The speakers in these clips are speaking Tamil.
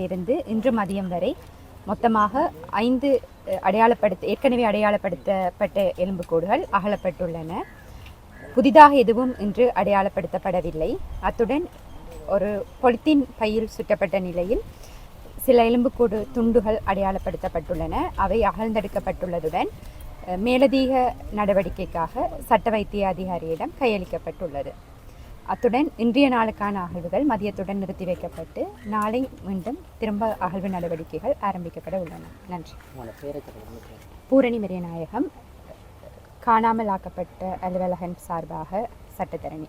காலையிலிருந்து இன்று மதியம் வரை மொத்தமாக ஐந்து அடையாளப்படுத்த ஏற்கனவே அடையாளப்படுத்தப்பட்ட எலும்புக்கூடுகள் அகலப்பட்டுள்ளன. புதிதாக எதுவும் இன்று அடையாளப்படுத்தப்படவில்லை. அத்துடன் ஒரு பொலித்தீன் பையில் சுற்றப்பட்ட நிலையில் சில எலும்புக்கூடு துண்டுகள் அடையாளப்படுத்தப்பட்டுள்ளன. அவை அகழ்ந்தெடுக்கப்பட்டுள்ளதுடன் மேலதிக நடவடிக்கைக்காக சட்ட வைத்திய அதிகாரியிடம் கையளிக்கப்பட்டுள்ளது. அத்துடன் இன்றைய நாளுக்கான அகழ்வுகள் மதியத்துடன் நிறுத்தி வைக்கப்பட்டு நாளை மீண்டும் திரும்ப அகழ்வு நடவடிக்கைகள் ஆரம்பிக்கப்பட உள்ளன. நன்றி. பூரணி மெரியநாயகம் காணாமல் ஆக்கப்பட்ட அலுவலகன் சார்பாக சட்டத்தரணி.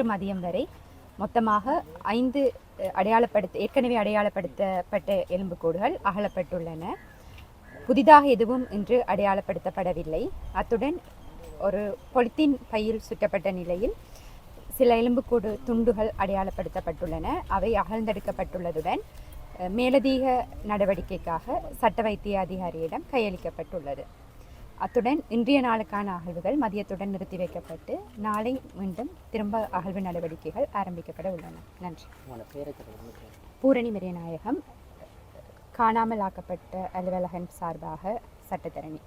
இன்று மதியம் வரை மொத்தமாக ஐந்து அடையாளப்படுத்த ஏற்கனவே அடையாளப்படுத்தப்பட்ட எலும்புக்கூடுகள் அகலப்பட்டுள்ளன. புதிதாக எதுவும் இன்று அடையாளப்படுத்தப்படவில்லை. அத்துடன் ஒரு பொலித்தீன் பையில் சுற்றப்பட்ட நிலையில் சில எலும்புக்கூடு துண்டுகள் அடையாளப்படுத்தப்பட்டுள்ளன. அவை அகழ்ந்தெடுக்கப்பட்டுள்ளதுடன் மேலதிக நடவடிக்கைக்காக சட்ட வைத்திய அதிகாரியிடம் கையளிக்கப்பட்டுள்ளது. அத்துடன் இன்றைய நாளுக்கான அகழ்வுகள் மதியத்துடன் நிறுத்தி வைக்கப்பட்டு நாளை மீண்டும் திரும்ப அகழ்வு நடவடிக்கைகள் ஆரம்பிக்கப்பட உள்ளன. நன்றி. பூரணி மெரியநாயகம் காணாமல் ஆக்கப்பட்ட அலுவலகன் சார்பாக சட்டத்தரணி.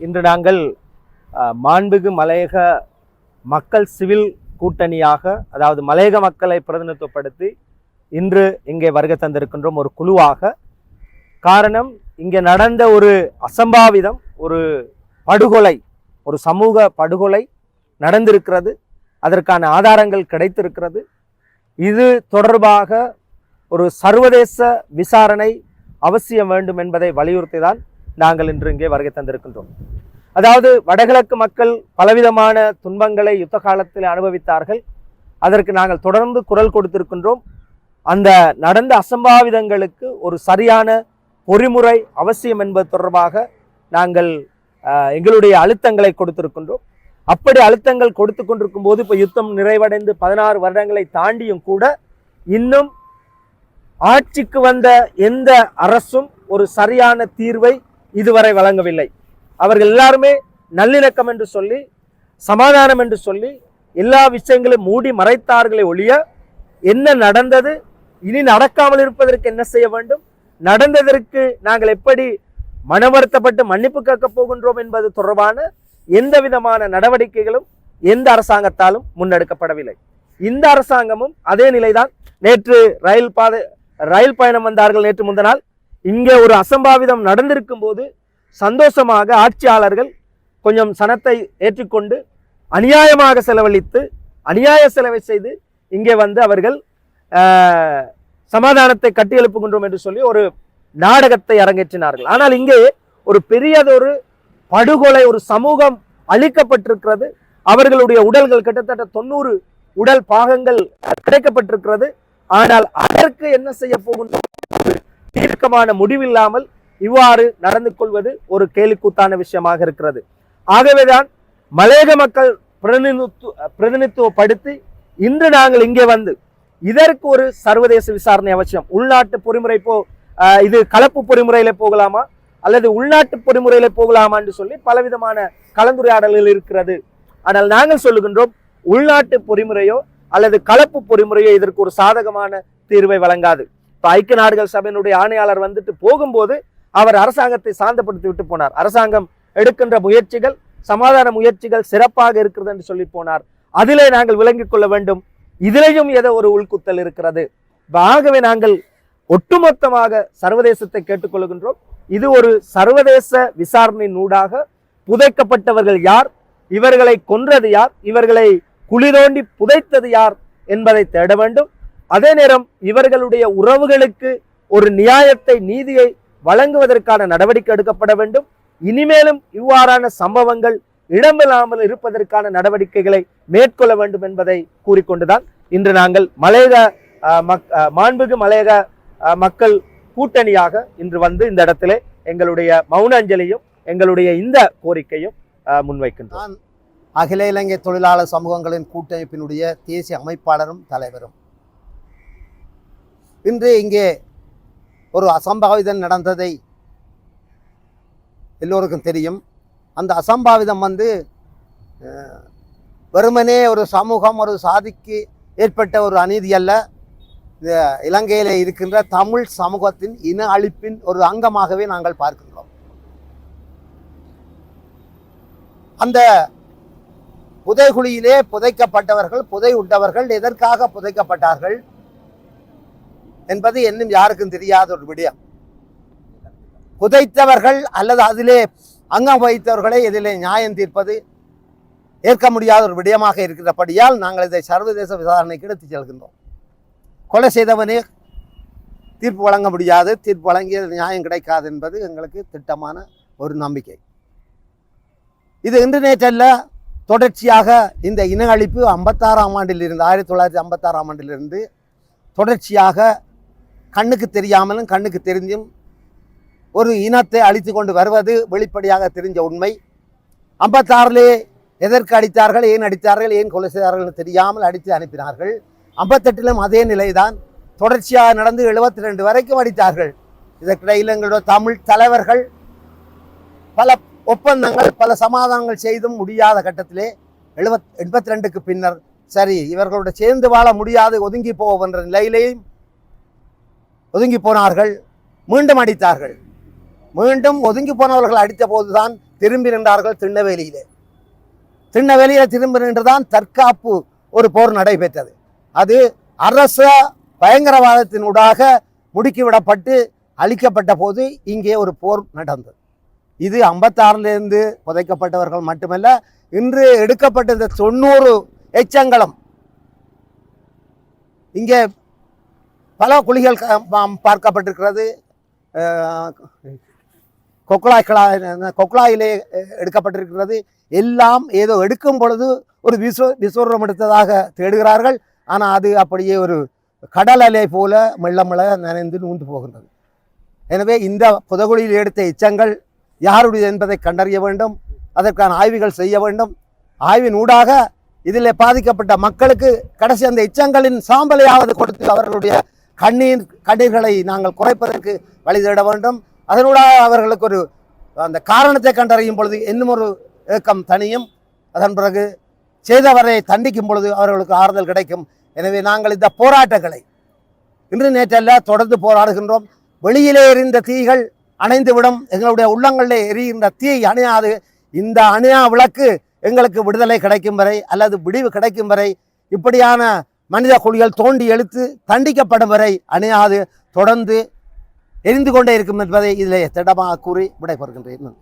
இன்று நாங்கள் மாண்புகு மலையக மக்கள் சிவில் கூட்டணியாக அதாவது மலையக மக்களை பிரதிநிதித்துவப்படுத்தி இன்று இங்கே வருகை தந்திருக்கின்றோம் ஒரு குழுவாக. காரணம் இங்கே நடந்த ஒரு அசம்பாவிதம் ஒரு படுகொலை ஒரு சமூக படுகொலை நடந்திருக்கிறது. அதற்கான ஆதாரங்கள் கிடைத்திருக்கிறது. இது தொடர்பாக ஒரு சர்வதேச விசாரணை அவசியம் வேண்டும் என்பதை வலியுறுத்தி தான் நாங்கள் இன்று இங்கே வருகை தந்திருக்கின்றோம். அதாவது வடகிழக்கு மக்கள் பலவிதமான துன்பங்களை யுத்த காலத்தில் அனுபவித்தார்கள். அதற்கு நாங்கள் தொடர்ந்து குரல் கொடுத்திருக்கின்றோம். அந்த நடந்த அசம்பாவிதங்களுக்கு ஒரு சரியான பொறிமுறை அவசியம் என்பது தொடர்பாக நாங்கள் எங்களுடைய அழுத்தங்களை கொடுத்திருக்கின்றோம். அப்படி அழுத்தங்கள் கொடுத்து கொண்டிருக்கும் போது இப்போ யுத்தம் நிறைவடைந்து பதினாறு வருடங்களை தாண்டியும் கூட இன்னும் ஆட்சிக்கு வந்த எந்த அரசும் ஒரு சரியான தீர்வை இதுவரை வழங்கவில்லை. அவர்கள் எல்லாருமே நல்லிணக்கம் என்று சொல்லி சமாதானம் என்று சொல்லி எல்லா விஷயங்களையும் மூடி மறைத்தார்களே ஒழிய என்ன நடந்தது? இனி நடக்காமல் இருப்பதற்கு என்ன செய்ய வேண்டும்? நடந்ததற்கு நாங்கள் எப்படி மனவருத்தப்பட்டு மன்னிப்பு கேட்கப் போகின்றோம் என்பது தொடர்பான எந்த விதமான நடவடிக்கைகளும் எந்த அரசாங்கத்தாலும் முன்னெடுக்கப்படவில்லை. இந்த அரசாங்கமும் அதே நிலைதான். நேற்று ரயில் பாதை ரயில் பயணம் வந்தார்கள் நேற்று முந்த இங்கே ஒரு அசம்பாவிதம் நடந்திருக்கும் போது சந்தோஷமாக ஆட்சியாளர்கள் கொஞ்சம் சனத்தை ஏற்றிக்கொண்டு அநியாயமாக செலவழித்து அநியாய செலவை செய்து இங்கே வந்து அவர்கள் சமாதானத்தை கட்டியெழுப்புகின்றோம் என்று சொல்லி ஒரு நாடகத்தை அரங்கேற்றினார்கள். ஆனால் இங்கே ஒரு பெரியதொரு படுகொலை ஒரு சமூகம் அழிக்கப்பட்டிருக்கிறது. அவர்களுடைய உடல்கள் கிட்டத்தட்ட தொண்ணூறு உடல் பாகங்கள் கிடைக்கப்பட்டிருக்கிறது ஆனால் அதற்கு என்ன செய்ய போகின்றோம்? தீர்க்கமான முடிவில்லாமல் இவ்வாறு நடந்து கொள்வது ஒரு கேலிக்கூத்தான விஷயமாக இருக்கிறது. ஆகவேதான் மலையக மக்கள் பிரதிநிதித்துவ பிரதிநிதித்துவப்படுத்தி இன்று நாங்கள் இங்கே வந்து இதற்கு ஒரு சர்வதேச விசாரணை அவசியம். உள்நாட்டு பொறிமுறை போ ஆஹ் இது கலப்பு பொறிமுறையில போகலாமா? அல்லது உள்நாட்டு பொறிமுறையில போகலாமா என்று சொல்லி பலவிதமான கலந்துரையாடல்கள் இருக்கிறது. ஆனால் நாங்கள் சொல்லுகின்றோம் உள்நாட்டு பொறிமுறையோ அல்லது கலப்பு பொறிமுறையோ இதற்கு ஒரு சாதகமான தீர்வை வழங்காது. இப்போ ஐக்கிய நாடுகள் சபையினுடைய ஆணையாளர் வந்துட்டு போகும்போது அவர் அரசாங்கத்தை சாந்தப்படுத்தி விட்டு போனார். அரசாங்கம் எடுக்கின்ற முயற்சிகள் சமாதான முயற்சிகள் சிறப்பாக இருக்கிறது என்று சொல்லி போனார். அதிலே நாங்கள் விளங்கிக் கொள்ள வேண்டும். இதிலேயும் ஏதோ ஒரு உள்குத்தல் இருக்கிறது. ஆகவே நாங்கள் ஒட்டுமொத்தமாக சர்வதேசத்தை கேட்டுக்கொள்கின்றோம். இது ஒரு சர்வதேச விசாரணையின் ஊடாக புதைக்கப்பட்டவர்கள் யார்? இவர்களை கொன்றது யார்? இவர்களை குளிரோண்டி புதைத்தது யார் என்பதை தேட வேண்டும். அதே நேரம் இவர்களுடைய உறவுகளுக்கு ஒரு நியாயத்தை நீதியை வழங்குவதற்கான நடவடிக்கை எடுக்கப்பட வேண்டும். இனிமேலும் இவ்வாறான சம்பவங்கள் இடமில்லாமல் இருப்பதற்கான நடவடிக்கைகளை மேற்கொள்ள வேண்டும் என்பதை கூறிக்கொண்டுதான் இன்று நாங்கள் மலையக மக்- அஹ், மாண்புகு மலையக மக்கள் கூட்டணியாக இன்று வந்து இந்த இடத்திலே எங்களுடைய மௌன அஞ்சலியும் எங்களுடைய இந்த கோரிக்கையும் அஹ், முன்வைக்கின்றோம். அகில இலங்கை தொழிலாளர் சமூகங்களின் கூட்டமைப்பினுடைய தேசிய அமைப்பாளரும் தலைவரும். இன்று இங்கே ஒரு அசம்பாவிதம் நடந்ததை எல்லோருக்கும் தெரியும். அந்த அசம்பாவிதம் வந்து வெறுமனே ஒரு சமூகம் ஒரு சாதிக்கு ஏற்பட்ட ஒரு அநீதி அல்ல. இலங்கையில் இருக்கின்ற தமிழ் சமூகத்தின் இன அழிப்பின் ஒரு அங்கமாகவே நாங்கள் பார்க்கின்றோம். அந்த புதைகுழியிலே புதைக்கப்பட்டவர்கள் புதை உண்டவர்கள் எதற்காக புதைக்கப்பட்டார்கள்? என்பது இன்னும் யாருக்கும் தெரியாத ஒரு விடயம். புதைத்தவர்கள் அல்லது அதிலே அங்கம் வகித்தவர்களை இதிலே நியாயம் தீர்ப்பது ஏற்க முடியாத ஒரு விடயமாக இருக்கிறபடியால் நாங்கள் இதை சர்வதேச விசாரணைக்கு எடுத்துச் செல்கின்றோம். கொலை செய்தவனே தீர்ப்பு வழங்க முடியாது தீர்ப்பு வழங்கிய நியாயம் கிடைக்காது என்பது எங்களுக்கு திட்டமான ஒரு நம்பிக்கை. இது இன்று தொடர்ச்சியாக இந்த இன அழிப்பு ஐம்பத்தாறாம் ஆண்டிலிருந்து ஆயிரத்தி தொள்ளாயிரத்தி ஐம்பத்தாறாம் ஆண்டிலிருந்து தொடர்ச்சியாக கண்ணுக்கு தெரியாமலும் கண்ணுக்கு தெரிஞ்சும் ஒரு இனத்தை அழித்து கொண்டு வருவது வெளிப்படையாக தெரிஞ்ச உண்மை. ஐம்பத்தாறிலே எதற்கு அடித்தார்கள் ஏன் அடித்தார்கள் ஏன் கொலை செய்தார்கள் தெரியாமல் அடித்து அனுப்பினார்கள். ஐம்பத்தெட்டிலும் அதே நிலைதான். தொடர்ச்சியாக நடந்து எழுபத்தி ரெண்டு வரைக்கும் அடித்தார்கள். இதற்கிடையில் எங்களோட தமிழ் தலைவர்கள் பல ஒப்பந்தங்கள் பல சமாதானங்கள் செய்தும் முடியாத கட்டத்திலே எழுபத் எண்பத்தி ரெண்டுக்கு பின்னர் சரி இவர்களோட சேர்ந்து வாழ முடியாது ஒதுங்கி போவோம் என்ற நிலையிலேயும் ஒதுங்கி போனார்கள். மீண்டும் அடித்தார்கள். மீண்டும் ஒதுங்கி போனவர்கள் அடித்த போதுதான் திரும்பி நின்றார்கள் திண்ணவேலியிலே திண்ணவேலியில திரும்பி நின்றுதான் தற்காப்பு ஒரு போர் நடைபெற்றது. அது அரச பயங்கரவாதத்தினூடாக முடுக்கிவிடப்பட்டு அழிக்கப்பட்ட போது இங்கே ஒரு போர் நடந்தது. இது ஐம்பத்தாறுலேருந்து புதைக்கப்பட்டவர்கள் மட்டுமல்ல இன்று எடுக்கப்பட்ட இந்த தொண்ணூறு எச்சங்களும் இங்கே பல குழிகள் பார்க்கப்பட்டிருக்கிறது. கொக்குழாய்களா கொக்குழாயிலே எடுக்கப்பட்டிருக்கிறது. எல்லாம் ஏதோ எடுக்கும் பொழுது ஒரு விஸ்வ விஸ்வரம் எடுத்ததாக தேடுகிறார்கள். ஆனால் அது அப்படியே ஒரு கடல் அலை போல மெல்ல மெல்ல நனைந்து நூண்டு போகின்றது. எனவே இந்த புதகுழியில் எடுத்த எச்சங்கள் யாருடையது என்பதை கண்டறிய வேண்டும். அதற்கான ஆய்வுகள் செய்ய வேண்டும். ஆய்வின் ஊடாக இதில் பாதிக்கப்பட்ட மக்களுக்கு கடைசி அந்த எச்சங்களின் சாம்பலையாவது கொடுத்து அவர்களுடைய கண்ணீர் கண்ணீர்களை நாங்கள் குறைப்பதற்கு வழி தேட வேண்டும். அதனூடாக அவர்களுக்கு ஒரு அந்த காரணத்தை கண்டறியும் பொழுது இன்னும் ஒரு ஏக்கம் தனியும் அதன் பிறகு செய்தவரை தண்டிக்கும் பொழுது அவர்களுக்கு ஆறுதல் கிடைக்கும். எனவே நாங்கள் இந்த போராட்டங்களை இன்று நேற்றல்ல தொடர்ந்து போராடுகின்றோம். வெளியிலே எரிந்த தீகள் அணைந்துவிடும். எங்களுடைய உள்ளங்களிலே எரிகின்ற தீ அணையாது. இந்த அணையா விளக்கு எங்களுக்கு விடுதலை கிடைக்கும் வரை அல்லது விடிவு கிடைக்கும் வரை இப்படியான மனித குழிகள் தோண்டி எழுத்து தண்டிக்கப்படும் வரை அணையாது தொடர்ந்து எரிந்து கொண்டே இருக்கும் என்பதை இதில் திடமாக கூறி விடைபெறுகின்றேன்.